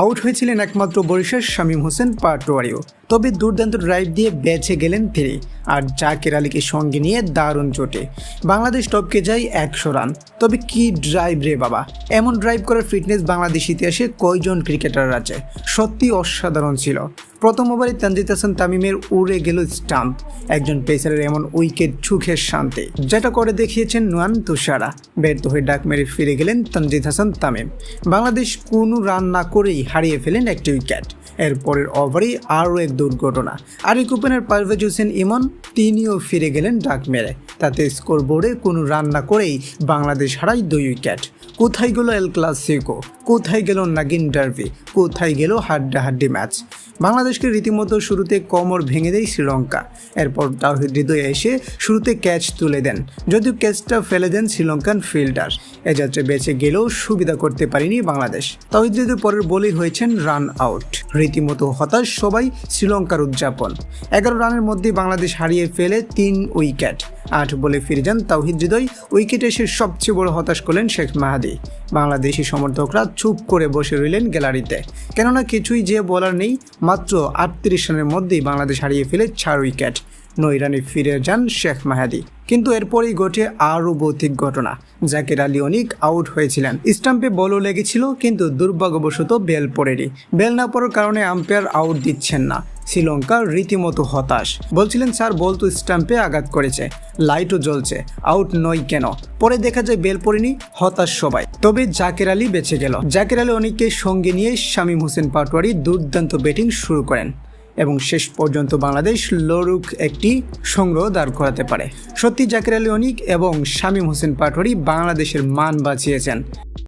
Out হয়েছিলেন একমাত্র বরিশার শামীম হোসেন পাটোয়ারিও। তবে দুর্দান্ত ড্রাইভ দিয়ে বেছে গেলেন তিনি আর জাকের আলীকে সঙ্গে নিয়ে দারুণ চোটে। বাংলাদেশ টপকে যায় একশো রান। তবে কি ড্রাইভ রে বাবা? এমন ড্রাইভ করার ফিটনেস বাংলাদেশ ইতিহাসে কয়জন ক্রিকেটার আছে? সত্যি অসাধারণ ছিল। প্রথম ওভারে তানজিদ হাসান তামিমের উড়ে গেল স্টাম্প, একজন পেসারের এমন উইকেট সুখের শান্তি। যেটা করে দেখিয়েছেন নুয়ান তুষারা। ব্যর্থ হয়ে ডাক মেরে ফিরে গেলেন তানজিদ হাসান তামিম। বাংলাদেশ কোনো রান না করেই হারিয়ে ফেলেন একটি উইকেট। এরপরের ওভারেই আরও এক দুর্ঘটনা। আরেক ওপেনার পারভেজ হোসেন ইমন, তিনিও ফিরে গেলেন ডাক মেরে। তাতে স্কোর বোর্ডে কোনো রান না করেই বাংলাদেশ হারায় দুই উইকেট। কোথায় গেল এল ক্লাসিকো? কোথায় গেল নাগিন ডার্বি কোথায় গেল হাড্ডাহাড্ডি ম্যাচ? বাংলাদেশকে রীতিমতো শুরুতে কোমর ভেঙে দেয় শ্রীলঙ্কা। এরপর তাহিদ হৃদয়ে এসে শুরুতে ক্যাচ তুলে দেন, যদিও ক্যাচটা ফেলে দেন শ্রীলঙ্কান ফিল্ডার। এ যাত্রা বেঁচে গেলেও সুবিধা করতে পারেনি বাংলাদেশ। তাহিদ হৃদয় পরের বলেই হয়েছেন রান আউট। রীতিমতো হতাশ সবাই শ্রীলঙ্কার উদযাপন। এগারো রানের মধ্যে বাংলাদেশ হারিয়ে ফেলে তিন উইকেট। আট বলে ফিরে যান তাওহিদ হৃদয়। উইকেটে এসে সবচেয়ে বড় হতাশ করলেন শেখ মাহাদি। বাংলাদেশি সমর্থকরা চুপ করে বসে রইলেন গ্যালারিতে। কেননা কিছুই যে বলার নেই, মাত্র আটত্রিশ রানের মধ্যেই বাংলাদেশ হারিয়ে ফেলে চার উইকেট। নয় রানে ফিরে যান শেখ মাহাদি। কিন্তু এরপরেই ঘটে আরও ভৌতিক ঘটনা। জাকির আলী অনিক আউট হয়েছিলেন। স্টাম্পে বলও লেগেছিল, কিন্তু দুর্ভাগ্যবশত বেল পড়েনি। বেল না পড়ার কারণে আম্পায়ার আউট দিচ্ছেন না। শ্রীলঙ্কা রীতিমতো হতাশ। বলছিলেন, স্যার, বল তো স্টাম্পে আঘাত করেছে। লাইটও জ্বলছে। আউট নয় কেন? পরে দেখা যায়, বেল পড়েনি, হতাশ সবাই। তবে জাকের আলী বেঁচে গেল। জাকের আলী অনেককে সঙ্গে নিয়ে শামীম হোসেন পাটোয়ারি দুর্দান্ত ব্যাটিং শুরু করেন এবং শেষ পর্যন্ত বাংলাদেশ লড়ুক একটি সংগ্রহ দাঁড় করাতে পারে। সত্যি, জাকির আলী অনিক এবং শামীম হোসেন পাটোয়ারি বাংলাদেশের মান বাঁচিয়েছেন।